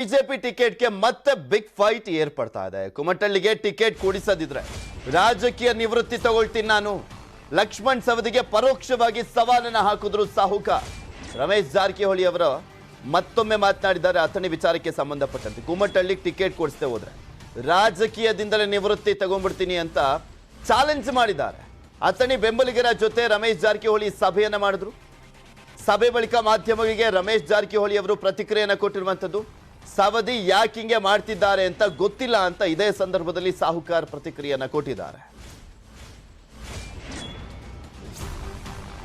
BJP ಟಿಕೆಟ್ಗೆ ಮತ್ತೆ big fight ಏರ್ಪಡ್ತಾ ಇದೆ. ಕುಮಟಳ್ಳಿಗೆ ಟಿಕೆಟ್ ಕೊಡಿಸದಿದ್ರೆ ರಾಜಕೀಯ ನಿವೃತ್ತಿ ತಗೊಳ್ತೀನಿ ನಾನು. ಲಕ್ಷ್ಮಣ್ ಸವದಿಗೆ ಪರೋಕ್ಷವಾಗಿ ಸವಾಲನ್ನ ಹಾಕಿದ್ರು ಸಾಹುಕ. ರಮೇಶ್ ಜಾರಕಿಹೊಳಿ ಅವರು ಮತ್ತೊಮ್ಮೆ ಮಾತನಾಡಿದ್ದಾರೆ. ಅಥಣಿ ವಿಚಾರಕ್ಕೆ ಸಂಬಂಧಪಟ್ಟಂತೆ ಕುಮಟಳ್ಳಿಗೆ ಟಿಕೆಟ್ ಕೊಡಿಸದೆ ಹೋದ್ರೆ ರಾಜಕೀಯದಿಂದಲೇ ನಿವೃತ್ತಿ ತಗೊಂಡ್ಬಿಡ್ತೀನಿ ಅಂತ ಚಾಲೆಂಜ್ ಮಾಡಿದ್ದಾರೆ. ಅಥಣಿ ಬೆಂಬಲಿಗರ ಜೊತೆ ರಮೇಶ್ ಜಾರಕಿಹೊಳಿ ಸಭೆಯನ್ನ ಮಾಡಿದ್ರು. ಸಭೆ ಬಳಿಕ ಮಾಧ್ಯಮಗಳಿಗೆ ರಮೇಶ್ ಜಾರಕಿಹೊಳಿ ಅವರು ಪ್ರತಿಕ್ರಿಯೆಯನ್ನು ಕೊಟ್ಟಿರುವಂಥದ್ದು ಸವದಿ ಯಾಕಿಂಗೆ ಮಾಡ್ತಿದ್ದಾರೆ ಅಂತ ಗೊತ್ತಿಲ್ಲ ಅಂತ ಇದೇ ಸಂದರ್ಭದಲ್ಲಿ ಸಾಹುಕಾರ್ ಪ್ರತಿಕ್ರಿಯೆಯನ್ನು ಕೊಟ್ಟಿದ್ದಾರೆ.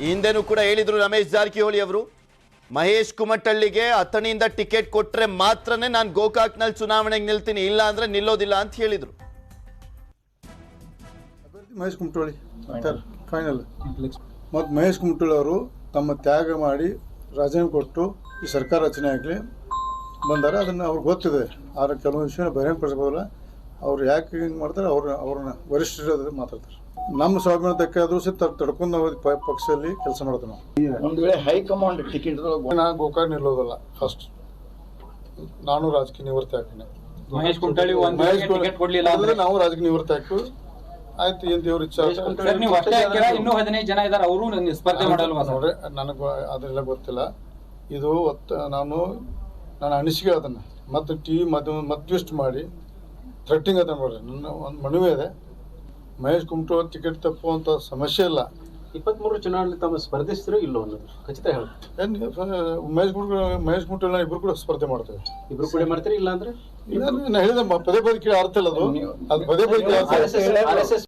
ಹಿಂದೆನೂ ಕೂಡ ಹೇಳಿದ್ರು ರಮೇಶ್ ಜಾರಕಿಹೊಳಿ ಅವರು, ಮಹೇಶ್ ಕುಮಟಳ್ಳಿಗೆ ಅಥಣಿಯಿಂದ ಟಿಕೆಟ್ ಕೊಟ್ಟರೆ ಮಾತ್ರನೇ ನಾನು ಗೋಕಾಕ್ನಲ್ಲಿ ಚುನಾವಣೆಗೆ ನಿಲ್ತೀನಿ, ಇಲ್ಲ ಅಂದ್ರೆ ನಿಲ್ಲೋದಿಲ್ಲ ಅಂತ ಹೇಳಿದ್ರು. ಮಹೇಶ್ ಕುಮಟಳ್ಳಿ ಫೈನಲ್ ಮತ್ತು ಮಹೇಶ್ ಕುಮಟಳ್ಳಿ ಅವರು ತಮ್ಮ ತ್ಯಾಗ ಮಾಡಿ ರಾಜೀನಾಮೆ ಕೊಟ್ಟು ಈ ಸರ್ಕಾರ ರಚನೆ ಆಗಲಿ ಬಂದಾರೆ ಅದನ್ನು ಅವ್ರಿಗೆ ಗೊತ್ತಿದೆ. ಆದರೆ ಕೆಲವೊಂದು ವಿಷಯ ಬಹಿರಂಗಪಡಿಸಬಹುದಲ್ಲ ಅವ್ರು ಯಾಕೆ ಹಿಂಗೆ ಮಾಡ್ತಾರೆ ಅವ್ರ ಅವ್ರನ್ನ ವರಿಷ್ಠರು ಮಾತಾಡ್ತಾರೆ. ನಮ್ಮ ಸ್ವಾಭಿಮಾನ ಧಕ್ಕೆ ಆದರೂ ಸಹ ತಡ್- ತಡ್ಕೊಂಡು ಪಕ್ಷದಲ್ಲಿ ಕೆಲಸ ಮಾಡ್ತೀವಿ ನಾವು. ಒಂದು ವೇಳೆ ಹೈಕಮಾಂಡ್ ಟಿಕೆಟ್ ನಾನು ಗೋಕರ್ಣ ನಿಲ್ಲೋದಲ್ಲ ಫಸ್ಟ್ ನಾನು ರಾಜಕೀಯ ನಿವೃತ್ತಿ ಆಗ್ತೀನಿ. ಮಹೇಶ್ ಒಂದು ಮಹೇಶ್ ಟಿಕೆಟ್ ಕೊಡ್ಲಿಲ್ಲ ಅಂದ್ರೆ? ನಾವು ರಾಜಕೀಯ ನಿವೃತ್ತಿ ಆಗ್ತೀವಿ. ಆಯ್ತು ಏನು ದೇವ್ರ ಇಚ್ಛೆ? ಸರ್ ನೀವು ಅಷ್ಟೇ ಹಾಕಿರಾ ಇನ್ನೂ ಹದಿನೈದು ಜನ ಇದ್ದಾರೆ ಅವರು ಸ್ಪರ್ಧೆ ಮಾಡಲ್ವಾ ನೋಡ್ರಿ ನನಗೆ ಅದೆಲ್ಲ ಗೊತ್ತಿಲ್ಲ. ಇದು ಒತ್ತ ನಾನು ನನ್ನ ಅನಿಸಿಕೆ ಅದನ್ನು ಮತ್ತು ಟಿ ವಿ ಮಧ್ಯ ಮಧ್ವಿಸ್ಟ್ ಮಾಡಿ ಥ್ರೆಟ್ಟಿಂಗ್ ಅದನ್ನು ನೋಡ್ರಿ. ನನ್ನ ಒಂದು ಮನವಿ ಇದೆ. ಮಹೇಶ್ ಕುಮಟೋ ಟಿಕೆಟ್ ತಪ್ಪುವಂಥ ಸಮಸ್ಯೆ ಇಲ್ಲ. ಇಪ್ಪತ್ಮೂರು ಚುನಾವಣೆ ತಮ್ಮ ಸ್ಪರ್ಧಿಸಿದ್ರು ಇಲ್ಲೋ ಅನ್ನೋದು ಖಚಿತ ಹೇಳಿ. ಏನು ಮಹೇಶ್ ಕುಮಟೋ ಮಹೇಶ್ ಕುಮಟೋ ಇಬ್ಬರು ಕೂಡ ಸ್ಪರ್ಧೆ ಮಾಡ್ತೇವೆ. ಇಬ್ರು ಕೂಡ ಮಾಡ್ತೀರಿ ಇಲ್ಲ ಅಂದ್ರೆ? ಇಲ್ಲ ನಾನು ಹೇಳಿದೆ ಪದೇ ಪದೇ ಕೇಳಿ ಅರ್ಥ ಇಲ್ಲ ಅದು. ಅದು ಪದೇ ಪದೇ. R S S